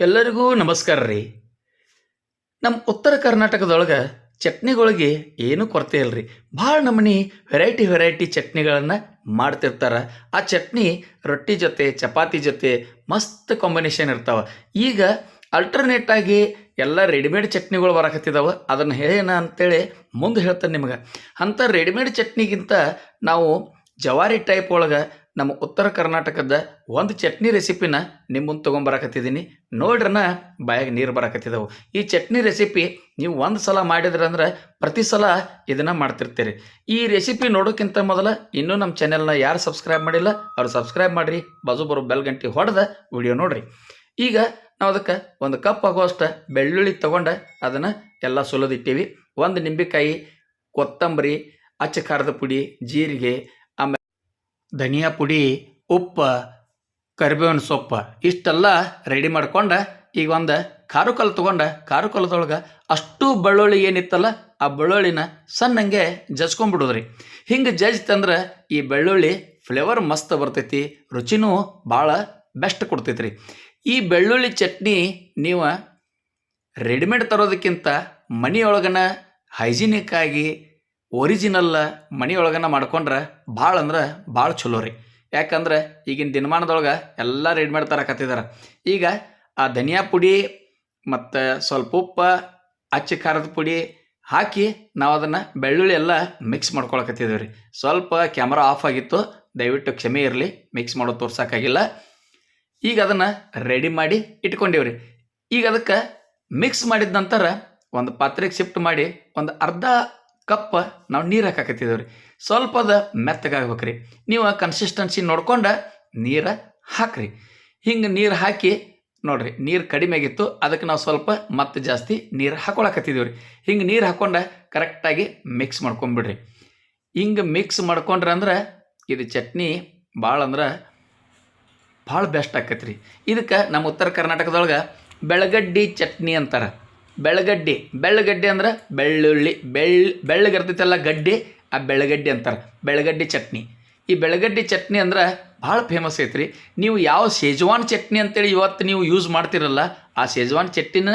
ಎಲ್ಲರಿಗೂ ನಮಸ್ಕಾರ ರೀ. ನಮ್ಮ ಉತ್ತರ ಕರ್ನಾಟಕದೊಳಗೆ ಚಟ್ನಿಗಳಿಗೆ ಏನೂ ಕೊರತೆ ಇಲ್ರಿ. ಭಾಳ ನಮೂನಿ ವೆರೈಟಿ ವೆರೈಟಿ ಚಟ್ನಿಗಳನ್ನು ಮಾಡ್ತಿರ್ತಾರೆ. ಆ ಚಟ್ನಿ ರೊಟ್ಟಿ ಜೊತೆ, ಚಪಾತಿ ಜೊತೆ ಮಸ್ತ್ ಕಾಂಬಿನೇಷನ್ ಇರ್ತಾವೆ. ಈಗ ಅಲ್ಟರ್ನೇಟಾಗಿ ಎಲ್ಲ ರೆಡಿಮೇಡ್ ಚಟ್ನಿಗಳು ಬರಕತ್ತಿದ್ದಾವೆ ಅದನ್ನು ಹೇಳೋಣ ಅಂತೇಳಿ ಮುಂದೆ ಹೇಳ್ತೇನೆ ನಿಮಗೆ. ಅಂಥ ರೆಡಿಮೇಡ್ ಚಟ್ನಿಗಿಂತ ನಾವು ಜವಾರಿ ಟೈಪ್ ಒಳಗೆ ನಮ್ಮ ಉತ್ತರ ಕರ್ನಾಟಕದ ಒಂದು ಚಟ್ನಿ ರೆಸಿಪಿನ ನಿಮ್ಮನ್ನು ತೊಗೊಂಬರಕತ್ತಿದ್ದೀನಿ ನೋಡ್ರನ ಬಾಯಾಗ ನೀರು ಬರಕತ್ತಿದ್ದವು ಈ ಚಟ್ನಿ ರೆಸಿಪಿ ನೀವು ಒಂದು ಸಲ ಮಾಡಿದ್ರಂದ್ರೆ ಪ್ರತಿ ಸಲ ಇದನ್ನು ಮಾಡ್ತಿರ್ತೀರಿ. ಈ ರೆಸಿಪಿ ನೋಡೋಕ್ಕಿಂತ ಮೊದಲು ಇನ್ನೂ ನಮ್ಮ ಚಾನೆಲ್ನ ಯಾರು ಸಬ್ಸ್ಕ್ರೈಬ್ ಮಾಡಿಲ್ಲ, ಅವ್ರು ಸಬ್ಸ್ಕ್ರೈಬ್ ಮಾಡಿರಿ. ಬಾಜು ಬರು ಬೆಲ್ಗಂಟಿ ಹೊಡೆದ ವಿಡಿಯೋ ನೋಡಿರಿ. ಈಗ ನಾವು ಅದಕ್ಕೆ ಒಂದು ಕಪ್ ಆಗುವಷ್ಟು ಬೆಳ್ಳುಳ್ಳಿ ತೊಗೊಂಡು ಅದನ್ನು ಎಲ್ಲ ಸುಲದಿಟ್ಟೀವಿ ಒಂದು ನಿಂಬೆಕಾಯಿ, ಕೊತ್ತಂಬರಿ, ಅಚ್ಚ ಖಾರದ ಪುಡಿ, ಜೀರಿಗೆ ಧನಿಯಾ ಪುಡಿ, ಉಪ್ಪು, ಕರಿಬೇವಿನ ಸೊಪ್ಪು ಇಷ್ಟೆಲ್ಲ ರೆಡಿ ಮಾಡ್ಕೊಂಡು ಈಗ ಒಂದು ಖಾರು ಕಲ್ಲು ತೊಗೊಂಡು ಖಾರು ಕಲ್ಲದೊಳಗೆ ಅಷ್ಟು ಬೆಳ್ಳುಳ್ಳಿ ಏನಿತ್ತಲ್ಲ ಆ ಬೆಳ್ಳುಳ್ಳಿನ ಸಣ್ಣಂಗೆ ಜಜ್ಕೊಂಡ್ಬಿಡೋದ್ರಿ. ಹಿಂಗೆ ಜಜ್ತಂದ್ರೆ ಈ ಬೆಳ್ಳುಳ್ಳಿ ಫ್ಲೇವರ್ ಮಸ್ತ್ ಬರ್ತೈತಿ, ರುಚಿನೂ ಭಾಳ ಬೆಸ್ಟ್ ಕೊಡ್ತೈತ್ರಿ. ಈ ಬೆಳ್ಳುಳ್ಳಿ ಚಟ್ನಿ ನೀವು ರೆಡಿಮೇಡ್ ತರೋದಕ್ಕಿಂತ ಮನೆಯೊಳಗನ ಹೈಜಿನಿಕ್ ಒರಿಜಿನಲ್ ಮನೆಯೊಳಗನ ಮಾಡ್ಕೊಂಡ್ರೆ ಭಾಳ ಅಂದ್ರೆ ಭಾಳ ಚಲೋ ರೀ. ಯಾಕಂದ್ರೆ ಈಗಿನ ದಿನಮಾನದೊಳಗೆ ಎಲ್ಲ ರೆಡಿಮೇಡ್ ತರಕತ್ತಿದ್ದಾರೆ ಈಗ ಆ ಧನಿಯಾ ಪುಡಿ ಮತ್ತು ಸ್ವಲ್ಪ ಉಪ್ಪು, ಅಚ್ಚಿ ಖಾರದ ಪುಡಿ ಹಾಕಿ ನಾವು ಅದನ್ನು ಬೆಳ್ಳುಳ್ಳಿ ಎಲ್ಲ ಮಿಕ್ಸ್ ಮಾಡ್ಕೊಳಕತ್ತಿದ್ದೀವಿ ರೀ. ಸ್ವಲ್ಪ ಕ್ಯಾಮ್ರಾ ಆಫ್ ಆಗಿತ್ತು, ದಯವಿಟ್ಟು ಕ್ಷಮೆ ಇರಲಿ ಮಿಕ್ಸ್ ಮಾಡೋದು ತೋರ್ಸೋಕ್ಕಾಗಿಲ್ಲ. ಈಗ ಅದನ್ನು ರೆಡಿ ಮಾಡಿ ಇಟ್ಕೊಂಡೇವ್ರಿ ಈಗ ಅದಕ್ಕೆ ಮಿಕ್ಸ್ ಮಾಡಿದ ನಂತರ ಒಂದು ಪಾತ್ರೆಗೆ ಶಿಫ್ಟ್ ಮಾಡಿ ಒಂದು ಅರ್ಧ ಕಪ್ ನಾವು ನೀರು ಹಾಕಾಕತ್ತಿದ್ದೇವೆ ರೀ ಸ್ವಲ್ಪ ಮೆತ್ತಗಾಗ್ಬೇಕು ರೀ ನೀವು ಕನ್ಸಿಸ್ಟೆನ್ಸಿ ನೋಡ್ಕೊಂಡು ನೀರು ಹಾಕ್ರಿ. ಹಿಂಗೆ ನೀರು ಹಾಕಿ ನೋಡ್ರಿ, ನೀರು ಕಡಿಮೆ ಆಗಿತ್ತು ಅದಕ್ಕೆ ನಾವು ಸ್ವಲ್ಪ ಮತ್ತೆ ಜಾಸ್ತಿ ನೀರು ಹಾಕೊಳಕತ್ತಿದ್ದೀವಿ ರೀ ಹಿಂಗೆ ನೀರು ಹಾಕ್ಕೊಂಡು ಕರೆಕ್ಟಾಗಿ ಮಿಕ್ಸ್ ಮಾಡ್ಕೊಂಬಿಡ್ರಿ. ಹಿಂಗೆ ಮಿಕ್ಸ್ ಮಾಡ್ಕೊಂಡ್ರೆ ಅಂದ್ರೆ ಇದು ಚಟ್ನಿ ಭಾಳ ಅಂದ್ರೆ ಭಾಳ ಬೆಸ್ಟ್ ಆಕೈತೆ ರೀ ಇದಕ್ಕೆ ನಮ್ಮ ಉತ್ತರ ಕರ್ನಾಟಕದೊಳಗೆ ಬೆಳಗಡ್ಡಿ ಚಟ್ನಿ ಅಂತಾರೆ. ಬೆಳಗಡ್ಡಿ. ಬೆಳ್ಳಗಡ್ಡಿ ಅಂದ್ರೆ ಬೆಳ್ಳುಳ್ಳಿ, ಬೆಳ್ಳ ಇರ್ತೈತಲ್ಲ ಗಡ್ಡಿ, ಆ ಬೆಳಗಡ್ಡಿ ಅಂತಾರೆ, ಬೆಳಗಡ್ಡಿ ಚಟ್ನಿ. ಈ ಬೆಳಗಡ್ಡಿ ಚಟ್ನಿ ಅಂದ್ರೆ ಭಾಳ ಫೇಮಸ್ ಐತ್ರಿ. ನೀವು ಯಾವ ಶೇಜ್ವಾನ್ ಚಟ್ನಿ ಅಂತೇಳಿ ಇವತ್ತು ನೀವು ಯೂಸ್ ಮಾಡ್ತಿರಲ್ಲ, ಆ ಶೇಜ್ವಾನ್ ಚಟ್ನಿನ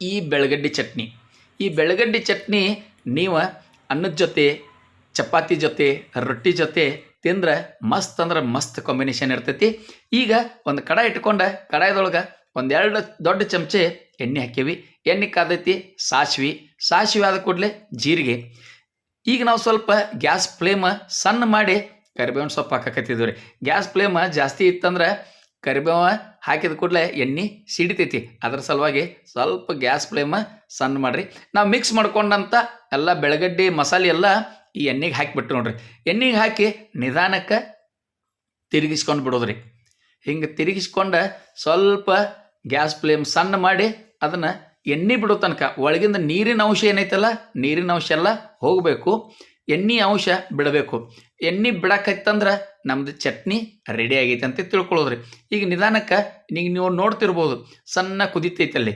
ಈ ಬೆಳಗಡ್ಡಿ ಚಟ್ನಿ. ಈ ಬೆಳಗಡ್ಡಿ ಚಟ್ನಿ ನೀವು ಅನ್ನದ ಜೊತೆ, ಚಪಾತಿ ಜೊತೆ, ರೊಟ್ಟಿ ಜೊತೆ ತಿಂದ್ರೆ ಮಸ್ತ್ ಅಂದ್ರೆ ಮಸ್ತ್ ಕಾಂಬಿನೇಷನ್ ಇರ್ತೈತಿ. ಈಗ ಒಂದು ಕಡಾಯಿ ಇಟ್ಕೊಂಡು, ಕಡಾಯಿದೊಳಗೆ ಒಂದೆರಡು ದೊಡ್ಡ ಚಮಚೆ ಎಣ್ಣೆ ಹಾಕ್ಯವಿ ಎಣ್ಣೆ ಕಾದೈತಿ ಸಾಸಿವೆ. ಸಾಸಿವೆ ಆದ ಕೂಡಲೇ ಜೀರಿಗೆ. ಈಗ ನಾವು ಸ್ವಲ್ಪ ಗ್ಯಾಸ್ ಫ್ಲೇಮ್ ಸಣ್ಣ ಮಾಡಿ ಕರಿಬೇವಿನ ಸೊಪ್ಪು ಹಾಕಕತ್ತಿದ್ವಿ ರೀ. ಗ್ಯಾಸ್ ಫ್ಲೇಮ್ ಜಾಸ್ತಿ ಇತ್ತಂದ್ರೆ ಕರಿಬೇವ ಹಾಕಿದ ಕೂಡಲೇ ಎಣ್ಣೆ ಸಿಡಿತೈತಿ. ಅದ್ರ ಸಲುವಾಗಿ ಸ್ವಲ್ಪ ಗ್ಯಾಸ್ ಫ್ಲೇಮ್ ಸಣ್ಣ ಮಾಡಿರಿ. ನಾವು ಮಿಕ್ಸ್ ಮಾಡ್ಕೊಂಡಂಥ ಎಲ್ಲ ಬೆಳಗಡ್ಡಿ, ಮಸಾಲೆ ಎಲ್ಲ ಈ ಎಣ್ಣೆಗೆ ಹಾಕಿಬಿಟ್ಟು ನೋಡ್ರಿ. ಎಣ್ಣೆಗೆ ಹಾಕಿ ನಿಧಾನಕ್ಕೆ ತಿರುಗಿಸ್ಕೊಂಡು ಬಿಡೋದ್ರಿ. ಹಿಂಗೆ ತಿರುಗಿಸ್ಕೊಂಡು ಸ್ವಲ್ಪ ಗ್ಯಾಸ್ ಫ್ಲೇಮ್ ಸಣ್ಣ ಮಾಡಿ ಅದನ್ನು ಎಣ್ಣೆ ಬಿಡೋ ತನಕ, ಒಳಗಿಂದ ನೀರಿನ ಅಂಶ ಏನೈತಲ್ಲ, ನೀರಿನ ಅಂಶ ಎಲ್ಲ ಹೋಗಬೇಕು, ಎಣ್ಣೆ ಅಂಶ ಬಿಡಬೇಕು. ಎಣ್ಣೆ ಬಿಡಕತ್ತಂದ್ರೆ ನಮ್ಮದು ಚಟ್ನಿ ರೆಡಿ ಆಗೈತೆ ಅಂತ ತಿಳ್ಕೊಳ್ಳೋದ್ರಿ. ಈಗ ನಿಧಾನಕ್ಕೆ ಈಗ ನೀವು ನೋಡ್ತಿರ್ಬೋದು, ಸಣ್ಣ ಕುದಿತೈತಲ್ಲಿ.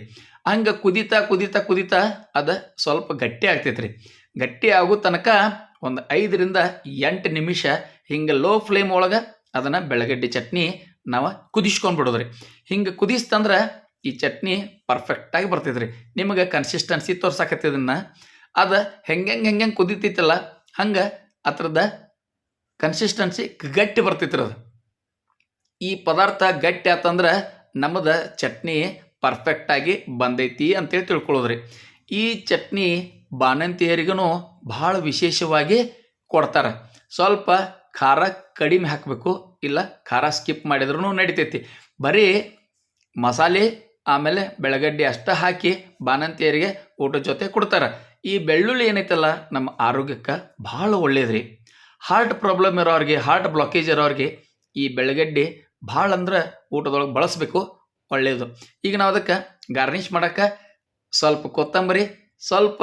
ಹಂಗೆ ಕುದಿತಾ ಕುದಿತಾ ಕುದಿತಾ ಅದು ಸ್ವಲ್ಪ ಗಟ್ಟಿ ಆಗ್ತೈತೆ ರೀ ಗಟ್ಟಿ ಆಗೋ ತನಕ ಒಂದು ಐದರಿಂದ ಎಂಟು ನಿಮಿಷ ಹಿಂಗೆ ಲೋ ಫ್ಲೇಮ್ ಒಳಗೆ ಅದನ್ನು ಬೆಳಗಡ್ಡೆ ಚಟ್ನಿ ನಾವು ಕುದಿಸ್ಕೊಂಡು ಬಿಡೋದ್ರಿ ಹಿಂಗೆ ಕುದಿಸ್ತಂದ್ರೆ ಈ ಚಟ್ನಿ ಪರ್ಫೆಕ್ಟಾಗಿ ಬರ್ತೈತೆ ರೀ ನಿಮಗೆ ಕನ್ಸಿಸ್ಟೆನ್ಸಿ ತೋರ್ಸಾಕತ್ತಿದನ್ನ ಅದು ಹೆಂಗೆ ಹೆಂಗೆ ಹೆಂಗೆ ಕುದಿತೈತಲ್ಲ, ಹಂಗೆ ಅದ್ರದ್ದು ಕನ್ಸಿಸ್ಟೆನ್ಸಿ ಗಟ್ಟಿ ಬರ್ತೈತ್ರಿ ಅದು. ಈ ಪದಾರ್ಥ ಗಟ್ಟಿ ಆತಂದ್ರೆ ನಮ್ಮದು ಚಟ್ನಿ ಪರ್ಫೆಕ್ಟಾಗಿ ಬಂದೈತಿ ಅಂತೇಳಿ ತಿಳ್ಕೊಳ್ಳೋದ್ರಿ. ಈ ಚಟ್ನಿ ಬಾಣಂತಿಯರಿಗೂ ಭಾಳ ವಿಶೇಷವಾಗಿ ಕೊಡ್ತಾರೆ. ಸ್ವಲ್ಪ ಖಾರ ಕಡಿಮೆ ಹಾಕಬೇಕು. ಇಲ್ಲ, ಖಾರ ಸ್ಕಿಪ್ ಮಾಡಿದ್ರೂ ನಡಿತೈತಿ. ಬರೀ ಮಸಾಲೆ, ಆಮೇಲೆ ಬೆಳಗಡ್ಡೆ ಅಷ್ಟ ಹಾಕಿ ಬಾಣಂತಿಯರಿಗೆ ಊಟದ ಜೊತೆ ಕೊಡ್ತಾರೆ. ಈ ಬೆಳ್ಳುಳ್ಳಿ ಏನೈತಲ್ಲ, ನಮ್ಮ ಆರೋಗ್ಯಕ್ಕೆ ಭಾಳ ಒಳ್ಳೇದ್ರಿ. ಹಾರ್ಟ್ ಪ್ರಾಬ್ಲಮ್ ಇರೋರಿಗೆ ಹಾರ್ಟ್ ಬ್ಲಾಕೇಜ್ ಇರೋರಿಗೆ ಈ ಬೆಳಗಡ್ಡೆ ಭಾಳ ಅಂದ್ರೆ ಊಟದೊಳಗೆ ಬಳಸಬೇಕು ಒಳ್ಳೆಯದು ಈಗ ನಾವು ಅದಕ್ಕೆ ಗಾರ್ನಿಷ್ ಮಾಡೋಕ್ಕೆ ಸ್ವಲ್ಪ ಕೊತ್ತಂಬರಿ, ಸ್ವಲ್ಪ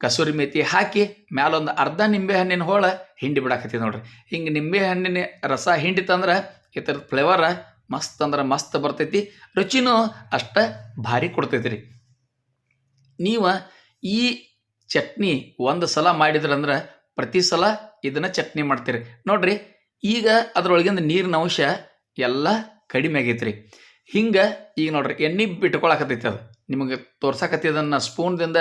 ಕಸೂರಿ ಮೇತಿ ಹಾಕಿ ಮ್ಯಾಲೊಂದು ಅರ್ಧ ನಿಂಬೆ ಹಣ್ಣಿನ ಹೋಳ ಹಿಂಡಿ ಬಿಡಾಕತ್ತೀವಿ ನೋಡ್ರಿ. ಹಿಂಗೆ ನಿಂಬೆ ಹಣ್ಣಿನ ರಸ ಹಿಂಡಿತಂದ್ರೆ ಥರದ ಫ್ಲೇವರ ಮಸ್ತ್ ಅಂದ್ರೆ ಮಸ್ತ್ ಬರ್ತೈತಿ. ರುಚಿನೂ ಅಷ್ಟ ಭಾರಿ ಕೊಡ್ತೈತಿ ರೀ ನೀವು ಈ ಚಟ್ನಿ ಒಂದು ಸಲ ಮಾಡಿದ್ರಂದ್ರೆ ಪ್ರತಿ ಸಲ ಇದನ್ನು ಚಟ್ನಿ ಮಾಡ್ತೀರಿ. ನೋಡ್ರಿ, ಈಗ ಅದರೊಳಗಿಂದ ನೀರಿನ ಅಂಶ ಎಲ್ಲ ಕಡಿಮೆ ಆಗೈತೆ ಹಿಂಗೆ ಈಗ ನೋಡ್ರಿ ಎಣ್ಣೆ ಬಿಟ್ಕೊಳಕತ್ತೈತಿ ಅದು. ನಿಮಗೆ ತೋರ್ಸಕತ್ತಿದ್ದನ್ನು ಸ್ಪೂನ್ದಿಂದ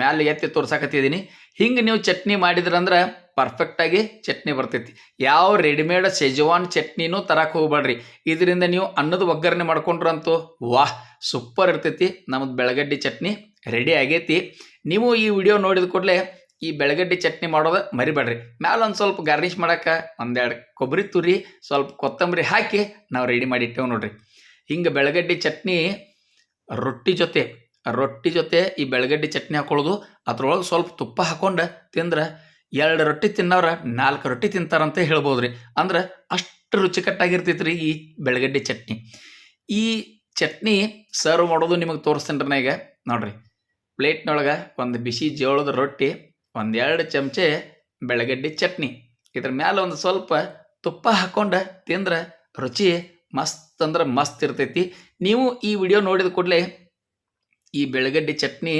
ಮ್ಯಾಲೆ ಎತ್ತಿ ತೋರ್ಸಕತ್ತಿದ್ದೀನಿ ಹಿಂಗೆ ನೀವು ಚಟ್ನಿ ಮಾಡಿದ್ರಂದ್ರೆ ಪರ್ಫೆಕ್ಟಾಗಿ ಚಟ್ನಿ ಬರ್ತೈತಿ. ಯಾವ ರೆಡಿಮೇಡ್ ಸೆಜವಾನ್ ಚಟ್ನಿನೂ ತರಕ್ಕೆ ಹೋಗ್ಬೇಡ್ರಿ ಇದರಿಂದ ನೀವು ಅನ್ನದ ಒಗ್ಗರಣೆ ಮಾಡ್ಕೊಂಡ್ರಂತೂ ವಾಹ್ ಸೂಪರ್ ಇರ್ತೈತಿ. ನಮ್ಮದು ಬೆಳಗಡ್ಡೆ ಚಟ್ನಿ ರೆಡಿ ಆಗೈತಿ. ನೀವು ಈ ವಿಡಿಯೋ ನೋಡಿದ ಕೂಡಲೇ ಈ ಬೆಳಗಡ್ಡೆ ಚಟ್ನಿ ಮಾಡೋದು ಮರಿಬೇಡ್ರಿ ಮ್ಯಾಲೆ ಒಂದು ಸ್ವಲ್ಪ ಗಾರ್ನಿಷ್ ಮಾಡಕ್ಕೆ ಒಂದೆರಡು ಕೊಬ್ಬರಿ ತುರಿ, ಸ್ವಲ್ಪ ಕೊತ್ತಂಬರಿ ಹಾಕಿ ನಾವು ರೆಡಿ ಮಾಡಿ ಇಟ್ಟೇವೆ ನೋಡ್ರಿ. ಹಿಂಗೆ ಬೆಳಗಡ್ಡೆ ಚಟ್ನಿ ರೊಟ್ಟಿ ಜೊತೆ ರೊಟ್ಟಿ ಜೊತೆ ಈ ಬೆಳಗಡ್ಡಿ ಚಟ್ನಿ ಹಾಕೊಳ್ಳೋದು ಅದ್ರೊಳಗೆ ಸ್ವಲ್ಪ ತುಪ್ಪ ಹಾಕೊಂಡು ತಿಂದ್ರೆ ಎರಡು ರೊಟ್ಟಿ ತಿನ್ನೋರ ನಾಲ್ಕು ರೊಟ್ಟಿ ತಿಂತಾರಂತ ಹೇಳ್ಬೋದು ರೀ ಅಂದ್ರೆ ಅಷ್ಟು ರುಚಿಕಟ್ಟಾಗಿರ್ತೈತೆ ರೀ ಈ ಬೆಳಗಡ್ಡಿ ಚಟ್ನಿ. ಈ ಚಟ್ನಿ ಸರ್ವ್ ಮಾಡೋದು ನಿಮಗೆ ತೋರಿಸ್ತೇನೆ ರೀ ಈಗ. ನೋಡ್ರಿ, ಪ್ಲೇಟ್ನೊಳಗೆ ಒಂದು ಬಿಸಿ ಜೋಳದ ರೊಟ್ಟಿ, ಒಂದೆರಡು ಚಮಚೆ ಬೆಳಗಡ್ಡಿ ಚಟ್ನಿ. ಇದ್ರ ಮ್ಯಾಲೆ ಒಂದು ಸ್ವಲ್ಪ ತುಪ್ಪ ಹಾಕೊಂಡು ತಿಂದ್ರೆ ರುಚಿ ಮಸ್ತ್ ಅಂದ್ರೆ ಮಸ್ತ್ ಇರ್ತೈತಿ. ನೀವು ಈ ವಿಡಿಯೋ ನೋಡಿದ ಕೂಡಲೇ ಈ ಬೆಳಗಡ್ಡೆ ಚಟ್ನಿ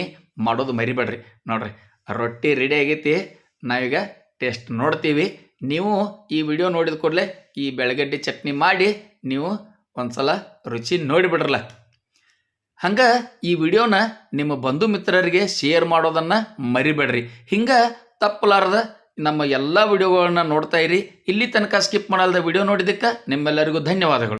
ಮಾಡೋದು ಮರಿಬೇಡ್ರಿ. ನೋಡ್ರಿ, ರೊಟ್ಟಿ ರೆಡಿ ಆಗೈತಿ. ನಾವೀಗ ಟೇಸ್ಟ್ ನೋಡ್ತೀವಿ. ನೀವು ಈ ವಿಡಿಯೋ ನೋಡಿದ ಕೂಡಲೇ ಈ ಬೆಳಗಡ್ಡೆ ಚಟ್ನಿ ಮಾಡಿ ನೀವು ಒಂದ್ಸಲ ರುಚಿ ನೋಡಿಬಿಡ್ರಲ್ಲ. ಹಂಗೆ ಈ ವಿಡಿಯೋನ ನಿಮ್ಮ ಬಂಧು ಮಿತ್ರರಿಗೆ ಶೇರ್ ಮಾಡೋದನ್ನು ಮರಿಬೇಡ್ರಿ. ಹಿಂಗೆ ತಪ್ಪಲಾರದ ನಮ್ಮ ಎಲ್ಲ ವಿಡಿಯೋಗಳನ್ನ ನೋಡ್ತಾ ಇರಿ. ಇಲ್ಲಿ ತನಕ ಸ್ಕಿಪ್ ಮಾಡಲ್ದ ವಿಡಿಯೋ ನೋಡಿದ್ದಕ್ಕೆ ನಿಮ್ಮೆಲ್ಲರಿಗೂ ಧನ್ಯವಾದಗಳು.